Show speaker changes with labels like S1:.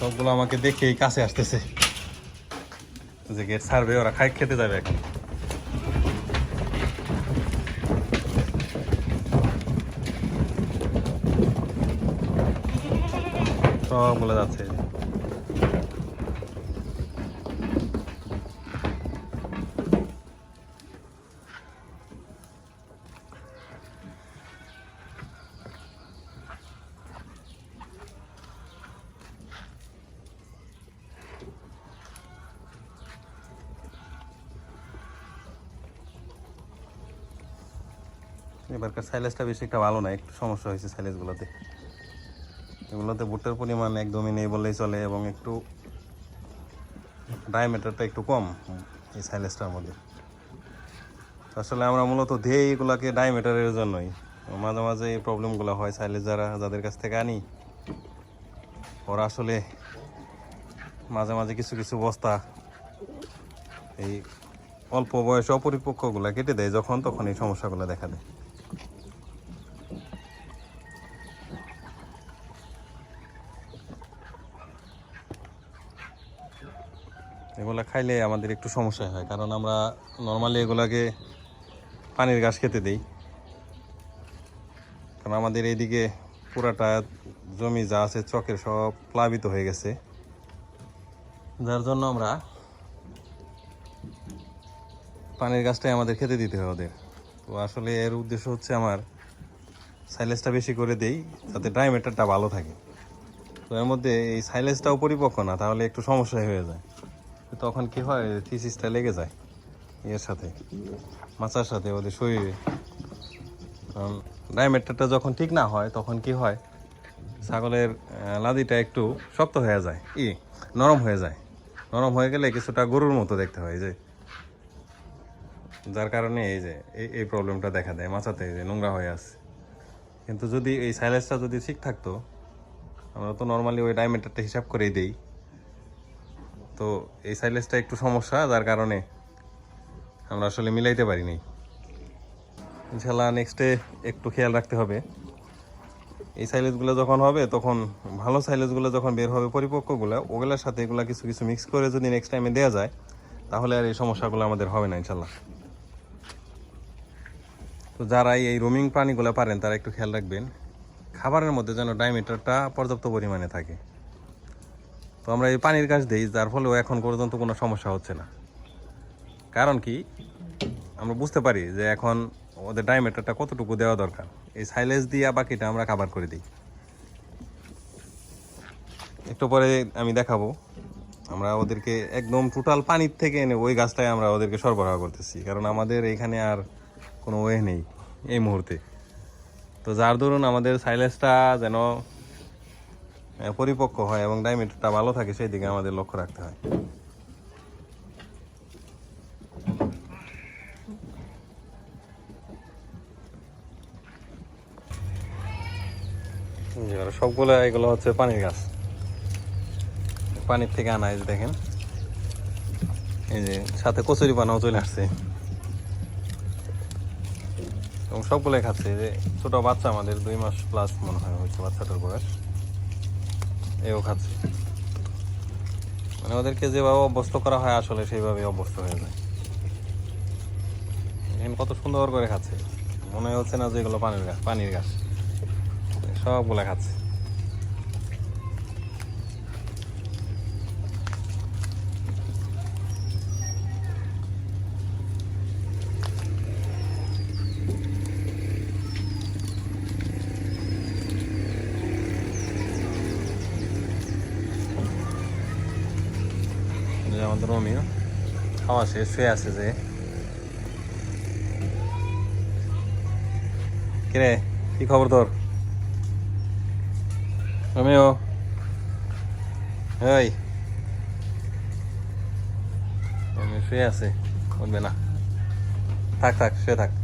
S1: সবগুলো আমাকে দেখেই কাছে আসতেছে। যে গেট ছাড়বে, ওরা খাই খেতে যাবে এখন। সবগুলো যাচ্ছে। এবারকার সাইলেজটা বেশি একটা ভালো না, একটু সমস্যা হয়েছে সাইলেজগুলোতে এগুলোতে ভুট্টার পরিমাণ একদমই নেই বললেই চলে এবং একটু ডায়ামিটারটা একটু কম এই সাইলেজটার মধ্যে। আসলে আমরা মূলত দেই এগুলাকে ডায়ামিটারের জন্যই। মাঝে মাঝে এই প্রবলেমগুলো হয় সাইলেজ যারা, যাদের কাছ থেকে আনি, ওরা আসলে মাঝে মাঝে কিছু কিছু বস্তা এই অল্প বয়সে অপরিপক্কগুলো কেটে দেয়, যখন তখন এই সমস্যাগুলো দেখা দেয়। এগুলা খাইলে আমাদের একটু সমস্যা হয়, কারণ আমরা নর্মালি এগুলাকে পানির ঘাস খেতে দিই। কারণ আমাদের এইদিকে পুরাটা জমি যা আছে, চকের সব প্লাবিত হয়ে গেছে। যার জন্য আমরা পানির গাছটাই আমাদের খেতে দিতে হয় ওদের। তো আসলে এর উদ্দেশ্য হচ্ছে আমার সাইলেজটা বেশি করে দেই, যাতে ড্রাইমেটারটা ভালো থাকে। তো এর মধ্যে এই সাইলেজটাও পরিপক্ক না, তাহলে একটু সমস্যা হয়ে যায়। তখন কি হয় থিসিসটা লেগে যায় এর সাথে মাচার সাথে ওদের শরীরে। ডায়ামিটারটা যখন ঠিক না হয়, তখন কি হয়, ছাগলের লাদিটা একটু শক্ত হয়ে যায়, ই, নরম হয়ে যায়। নরম হয়ে গেলে কিছুটা গরুর মতো দেখতে হয় যে। যার কারণে এই যে, এই এই প্রবলেমটা দেখা দেয় এই যে নোংরা হয়ে আছে। কিন্তু যদি এই সাইলেজটা যদি ঠিক থাকতো, আমরা তো নর্মালি ওই ডায়ামিটারটা হিসাব করেই দেই। তো এই সাইলেজটা একটু সমস্যা, যার কারণে আমরা আসলে মিলাইতে পারিনি। ইনশাল্লাহ নেক্সটে একটু খেয়াল রাখতে হবে। এই সাইলেজগুলো যখন হবে, তখন ভালো সাইলেজগুলো যখন বের হবে পরিপক্কগুলো, ওগুলোর সাথে এগুলো কিছু কিছু মিক্স করে যদি নেক্সট টাইমে দেওয়া যায়, তাহলে আর এই সমস্যাগুলো আমাদের হবে না ইনশাল্লাহ তো যারা এই রোমিং প্রাণীগুলো পারেন, তারা একটু খেয়াল রাখবেন। খাবারের মধ্যে যেন ডায়মিটারটা পর্যাপ্ত পরিমাণে থাকে। তো আমরা এই পানির গাছ দিই, যার ফলেও এখন পর্যন্ত কোনো সমস্যা হচ্ছে না। কারণ কি? আমরা বুঝতে পারি যে এখন ওদের ডায়মিটারটা কতটুকু দেওয়া দরকার। এই সাইলেজ দিয়ে বাকিটা আমরা খাবার করে দিই। একটু পরে আমি দেখাবো। আমরা ওদেরকে একদম টোটাল পানির থেকে এনে ওই গাছটাই আমরা ওদেরকে সরবরাহ করতেছি। কারণ আমাদের এখানে আর কোনো ওয়ে নেই এই মুহূর্তে। তো যার দরুন আমাদের সাইলেজটা যেন পরিপক্ক হয় এবং ডায়মিটারটা ভালো থাকে সেই দিকে আমাদের লক্ষ্য রাখতে হয়। সবগুলো, এগুলো হচ্ছে পানির গাছ। পানির থেকে আনা এই দেখেন। এই যে সাথে কচুরি পানাও চলে আসছে। এবং সবগুলোই খাচ্ছে। যে ছোট বাচ্চা আমাদের দুই মাস প্লাস মনে হয় হচ্ছে বাচ্চাটার বয়স। এও খাচ্ছে মানে ওদেরকে যেভাবে অভ্যস্ত করা হয় আসলে সেইভাবে অভ্যস্ত হয়ে যায়। এখন কত সুন্দর করে খাচ্ছে। মনে হচ্ছে না যেগুলো পানির গাছ পানির গাছ। সবগুলো খাচ্ছে। আমাদের কি খবর তোর? রমিও? এই। শুয়ে আছে উঠবে না। থাক থাক শুয়ে থাক।